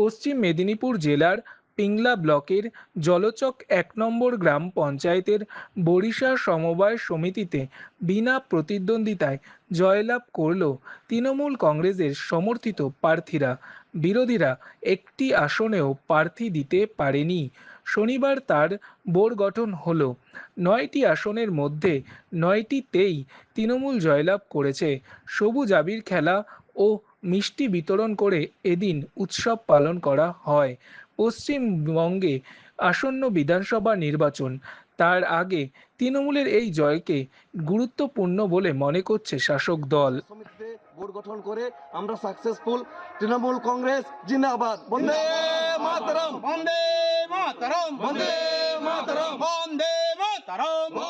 পশ্চিম মেদিনীপুর জেলার পিংলা ব্লকের জলচক এক নম্বর গ্রাম পঞ্চায়েতের বরিশা সমবায় সমিতিতে বিনা প্রতিদ্বন্দ্বিতায় জয়লাভ করল তৃণমূল কংগ্রেসের সমর্থিত প্রার্থীরা। বিরোধীরা একটি আসনেও প্রার্থী দিতে পারেনি। শনিবার তার বোর্ড গঠন হলো। নয়টি আসনের মধ্যে নয়টিতেই তৃণমূল জয়লাভ করেছে। সবুজ আবির খেলা ও মিষ্টি বিতরণ করে এদিন উৎসব পালন করা হয়। পশ্চিমবঙ্গে আসন্ন বিধানসভা নির্বাচন তার আগে তৃণমূলের এই জয়কে গুরুত্বপূর্ণ বলে মনে করছে শাসক দল। বোর্ড গঠন করে আমরা সাকসেসফুল তৃণমূল কংগ্রেস জিন্দাবাদ। বন্দে মাতরম। বন্দে মাতরম। বন্দে মাতরম। বন্দে মাতরম।